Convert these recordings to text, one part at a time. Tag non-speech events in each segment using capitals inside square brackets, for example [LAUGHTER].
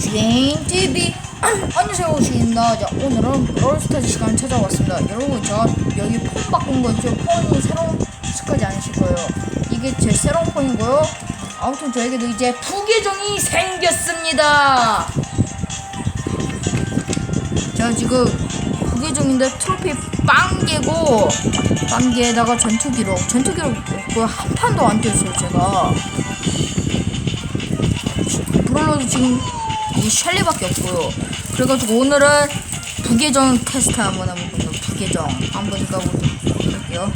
주행TV [CLEARS THROAT] 안녕하세요. 주인입니다 자, 오늘은 브롤스타즈 시간 찾아왔습니다. 여러분 제가 여기 폰 바꾼 거죠 폰이 새로운 스까지 아니실 거예요. 이게 제 새로운 폰이고요. 아무튼 저에게도 이제 부계정이 생겼습니다. 제가 지금 부계정인데 트로피 빵개고 빵개에다가 전투기록 전투기록 그한 판도 안 뛰었어요 제가. 브롤러도 지금 이 셸리밖에 없고요. 그래가지고 오늘은 부계정 테스트 한번 해볼게요. 부계정 한번 가보도록 할게요.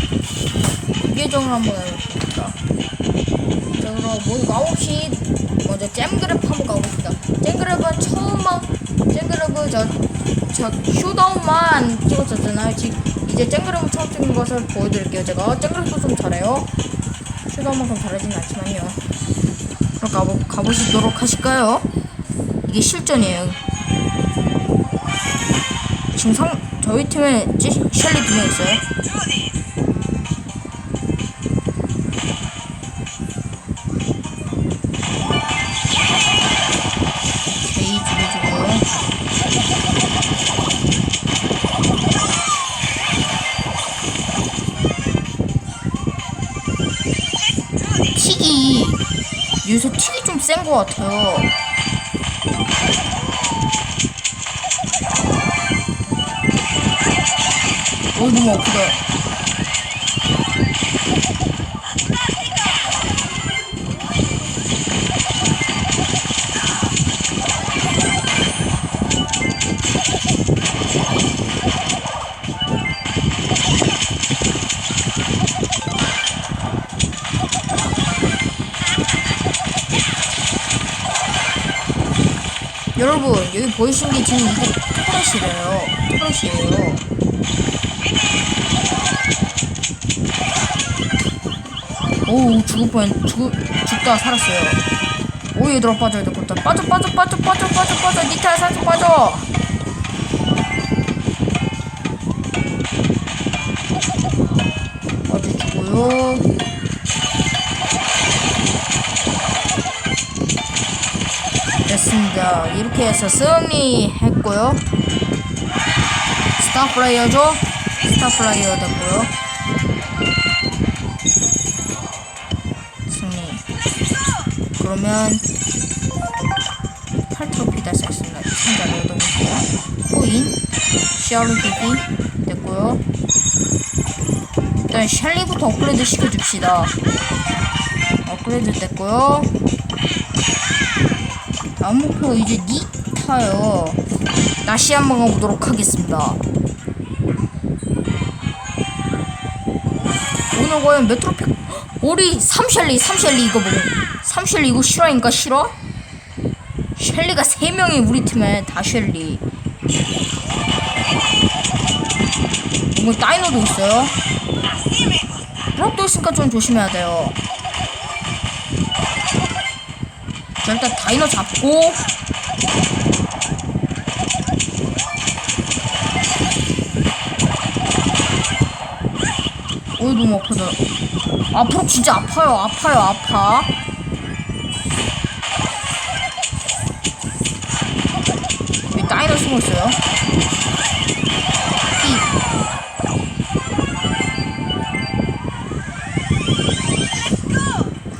부계정을 한번 해볼게요. 자 그럼 뭐 9시 먼저 잼그랩 한번 가봅시다. 잼그랩은 처음만 잼그랩은 저, 저 쇼다운만 찍었었잖아요. 지, 이제 잼그랩을 처음 찍는 것을 보여드릴게요. 제가 잼그랩도 좀 잘해요. 쇼다운만큼 잘하진 않지만요. 그럼 가보, 가보시도록 하실까요? 이게 실전이에요. 지금 상, 저희 팀에 찌, 셜리 두 명 있어요. 제이 죽여주고요. 틱이 여기서 틱이 좀센 것 같아요. 너무 아프다. 여러분 여기 보이시는 게 지금 이게 토렛이래요. 토렛이에요. 오 죽을 뻔 죽, 죽다 살았어요. 오 얘들아 빠져야 될것 같다. 빠져 빠져 빠져 빠져 빠져 빠져 니탈 살짝 빠져. 빠져주고요. 됐습니다. 이렇게 해서 승리했고요. 스타플라이어죠? 스타플라이어 됐고요. 그러면 8트로피 달성했습니다. 상자를 얻어볼게요. 코인, 비비 됐고요. 일단 샬리부터 업그레이드 시켜줍시다. 업그레이드 됐고요. 다음 목표 이제 니타요. 다시 한번 가보도록 하겠습니다. 오늘 과연 몇 트로피? 우리 3셸리, 3셸리 이거 보고 3셸리 이거 실화인가 실화? 셸리가 3명이 우리 팀에 다 셸리. 이거 다이노도 있어요. 브록도 있으니까 좀 조심해야 돼요. 자, 일단 다이너 잡고 어이 너무 아프다 앞으로 진짜 아파요 아파요 아파 여기 다이너 숨어있어요.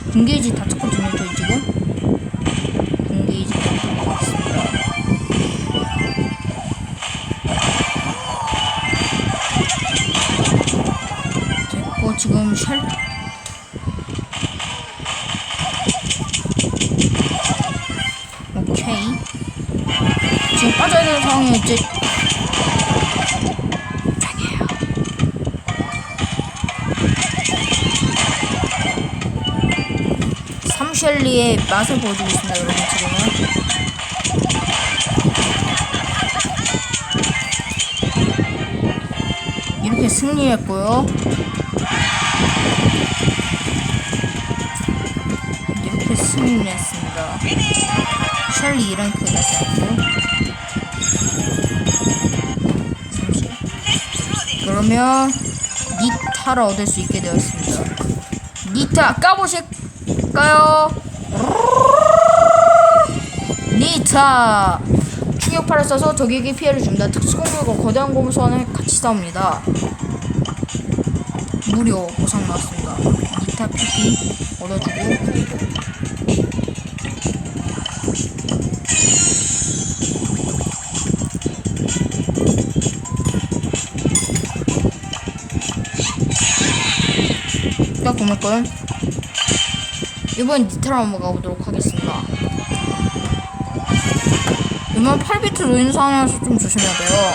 히 공개이지 다 찾거든요 저희 지금? 공개이지 다 찾고 있습니다. 됐고 지금 샬 삼셸리의 맛을 보여주고 있습니다 여러분 지금은 이렇게 승리했고요. 이렇게 승리했습니다. 셜리 2랭크 달성했고 잠시 그러면 니타를 얻을 수 있게 되었습니다. 니타 까보실까요? 니타 충격파를 써서 적에게 피해를 줍니다. 특수공격과 거대한 고무선을 같이 싸웁니다. 무료 보상 나왔습니다. 니타 PP 얻어주고 딱 보낼걸 이번 니타로 한번 가보도록 하겠습니다. 이번 8비트 로인 상황에서 좀 조심해야 돼요.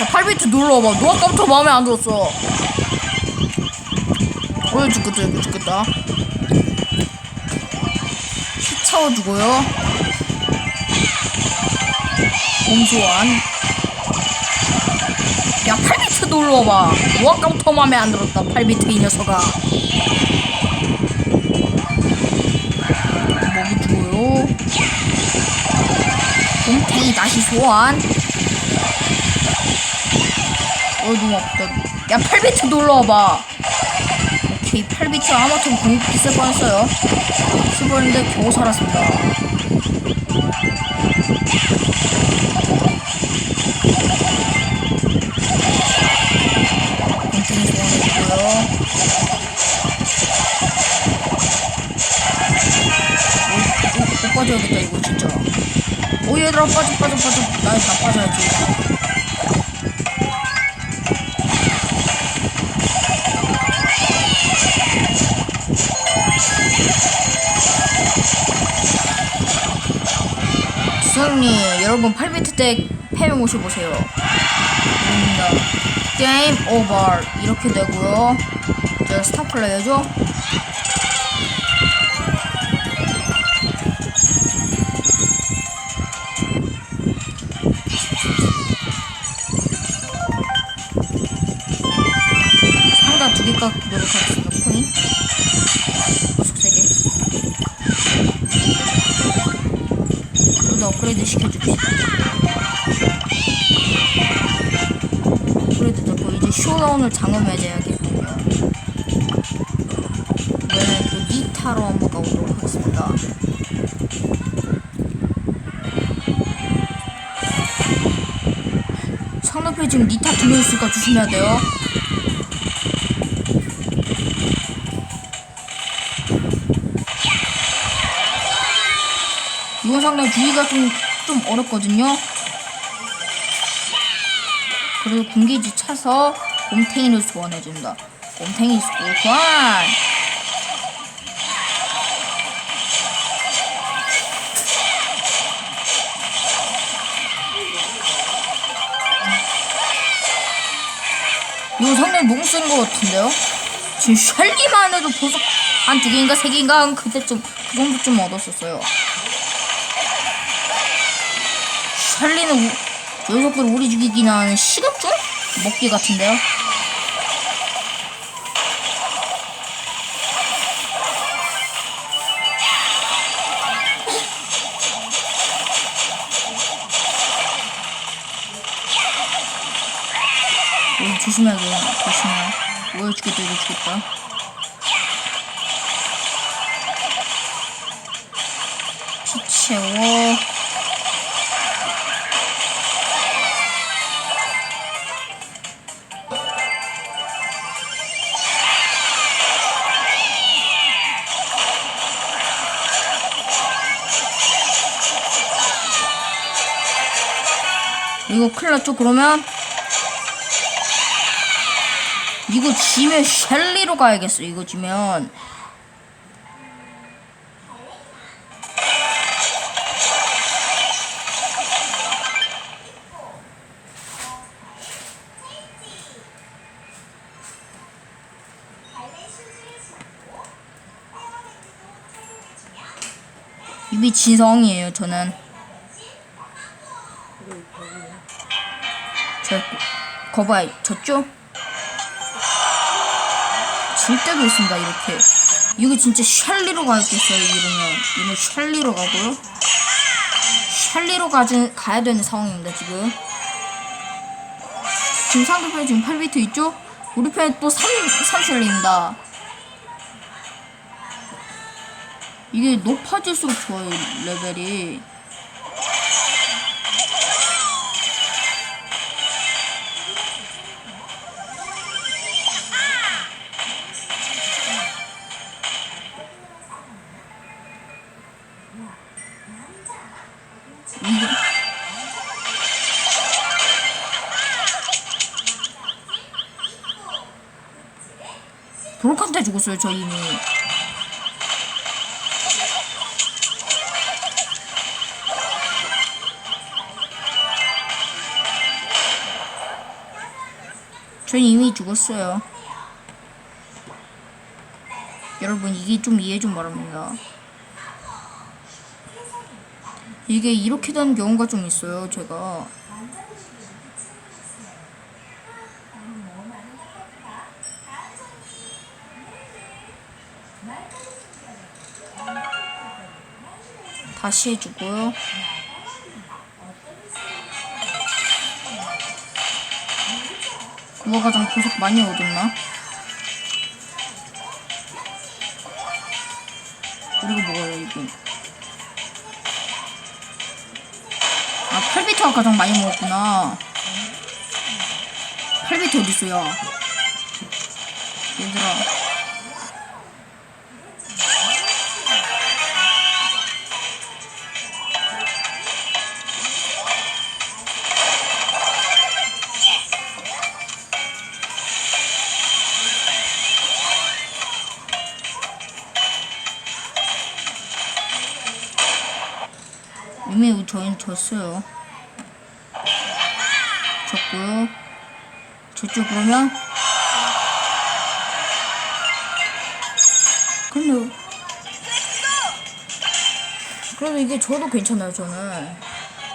야, 8비트 눌러봐. 너 아까부터 마음에 안 들었어. 어, 죽겠다, 죽겠다. 피 채워주고요. 공소환. 야, 8비트 눌러봐. 너 아까부터 마음에 안 들었다, 8비트 이 녀석아. 먹어주고요. 곰탱이 다시 소환. 어, 너무 아프다. 야, 8비트 눌러봐. 오케이, 8비트 아마존 공격기 쓸 뻔했어요. 쓸 뻔했는데 겨우 살았습니다. 곰탱이 소환해주고요. 오, 오, 못 빠져야겠다, 이거 진짜. 오, 얘들아, 빠져, 빠져, 빠져. 나, 나 빠져야지. 여러분 8비트 때 패배 모셔보세요. 입니다. 게임 오버 이렇게 되고요. 자, 스타 플레이어죠? 상자 두 개 깎도록 하겠습니다. 코인. 업그레이드 시켜줍시다. 업그레이드 됐고 이제 쇼다운을 장엄해져야겠군요. 이번엔 또 니타로 한번 가보도록 하겠습니다. 상대편에 지금 니타 두명 있으니까 조심해야 돼요. 이건 상당히 주의가 좀, 좀 어렵거든요. 그리고 군기지 차서 곰탱이를 소환해준다. 곰탱이 소환! 이거 상당히 센것 같은데요? 지금 셜리만 해도 보석 한 두 개인가 세 개인가 한 그때쯤 그 정도쯤 얻었었어요. 셜리는 우, 저 녀석들 우리 죽이기나 하는 시금줄? 먹기 같은데요? 오, 조심해야 돼. 조심해. 오, 죽겠다, 이거 죽겠다. 났죠, 그러면? 이거 지면 셸리로 가야겠어, 이거 지면. 입이 진성이에요, 저는. 거봐요, 졌죠? 질 때도 있습니다, 이렇게. 이거 진짜 샬리로 가겠어요, 이러면. 이거 샬리로 가고요. 샬리로 가지, 가야 되는 상황입니다 지금 지금 상대편에 지금 8비트 있죠? 우리 편에 또 3, 3샬리입니다 이게 높아질수록 좋아요 레벨이 죽었어요 저 이미 저 이미 죽었어요. 여러분 이게 좀 이해 좀 바랍니다. 이게 이렇게 되는 경우가 좀 있어요 제가 다시 해주고요. 가장 보석 많이 얻었나? 그리고 뭐예요 이거 아 8비트가 가장 많이 먹었구나. 8비트 어딨어 야 얘들아 저희는 졌어요. 졌고요. 저쪽 그러면 근데 그래도 이게 저도 괜찮아요 저는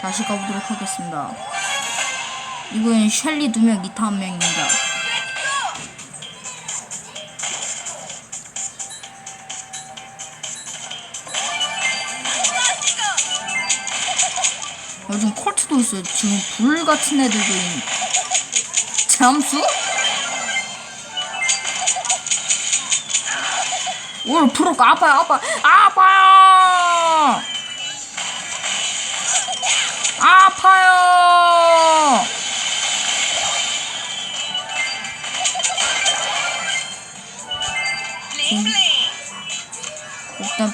다시 가보도록 하겠습니다. 이번엔 셸리 두 명, 니타 한 명입니다. 요즘 콜트도 있어요. 지금 불 같은 애들도 있는. 잠수? 오늘 프로가 아파요, 아파, 아파요, 아파요. 일단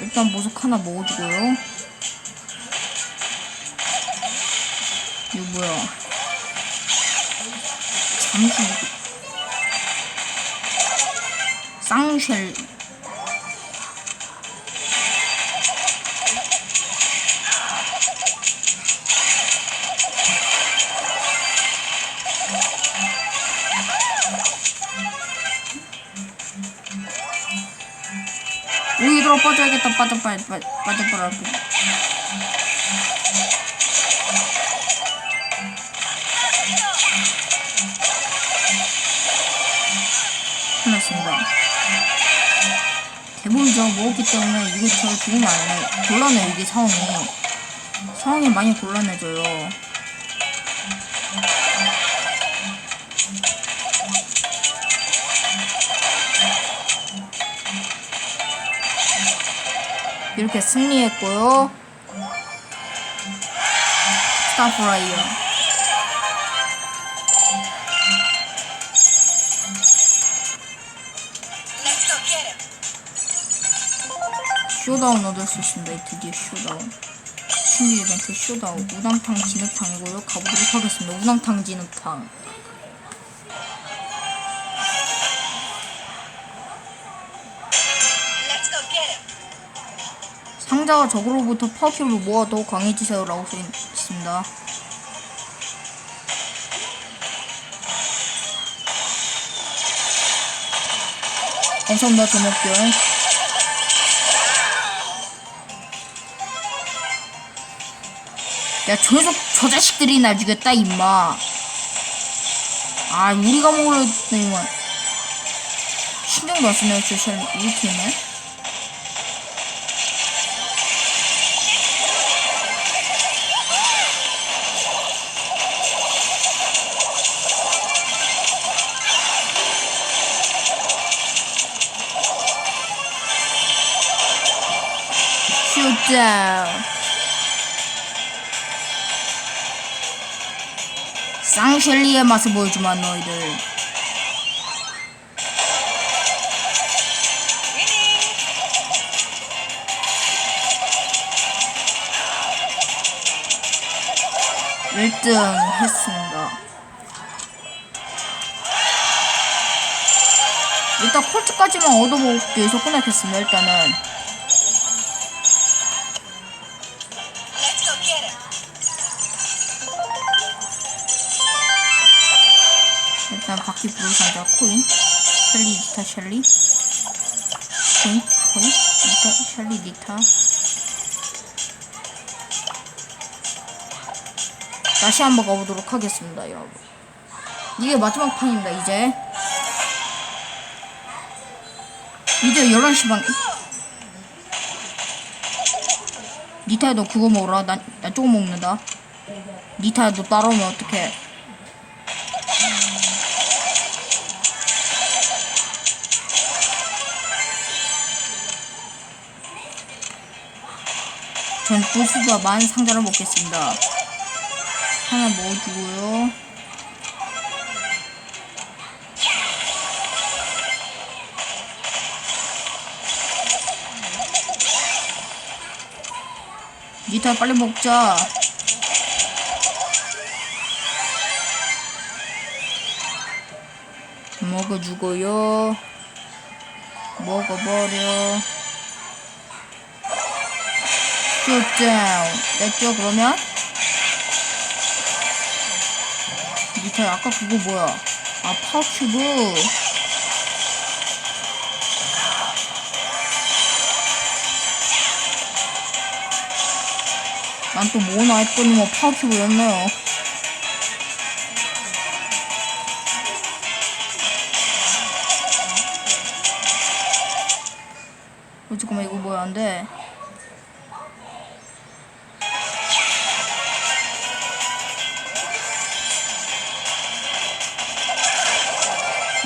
일단 모속 하나 먹어주고요. 이거 뭐야? 잠수 쌍쉘. 여기 들어 빠져야겠다. 빠져 빠져 빠져 빠져 빠져 먹었기 때문에 이거 저 죽으면 안 돼. 곤란해요, 이게 상황이. 상황이 많이 곤란해져요. 이렇게 승리했고요. 스타프라이어. 쇼다운 얻을 수 있습니다. 드디어 쇼다운. 신규 이벤트 쇼다운. 우당탕 진흙탕이고요. 가보도록 하겠습니다. 우당탕 진흙탕. 상자가 적으로부터 파워큐브를 모아 더 강해지세요. 라고 써 있습니다. 감사합니다. 조목결. 야, 저저 자식들이 나 죽였다, 임마. 아, 우리가 먹으려더니만. 신경도 안 쓰네요, 저 사람, 우리 팀에. Shoot. 쌍셸리의 맛을 보여주마 너희들 일등 했습니다. 일단 콜트까지만 얻어먹기 위해서 끝냈겠습니다. 일단은 일단 바퀴 부르상자 코인. 셸리 니타 셸리. 코인 코인. 니타 셸리 니타. 다시 한번 가보도록 하겠습니다 여러분. 이게 마지막 판입니다 이제. 이제 11시 반. 니타야 너 그거 먹어라. 나, 나 조금 먹는다. 니타야 너 따라오면 어떡해 전 부수가 만 상자를 먹겠습니다. 하나 먹어주고요. 니타 빨리 먹자. 먹어주고요. 먹어버려. 슛다운 됐죠 그러면? 밑에 아까 그거 뭐야? 아 파워큐브. 난또 뭐나 했더니 뭐 파워큐브였네요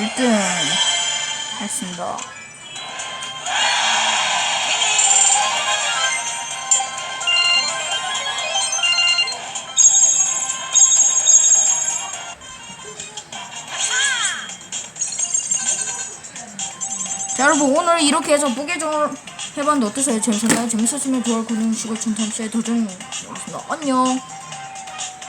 1등 했습니다. 자, 여러분 오늘 이렇게 해서 무게중을 해봤는데 어떠세요? 재밌었나요? 재밌었으면 좋아요, 구독, 시고 춘탐시에 도전 해주세요. 안녕.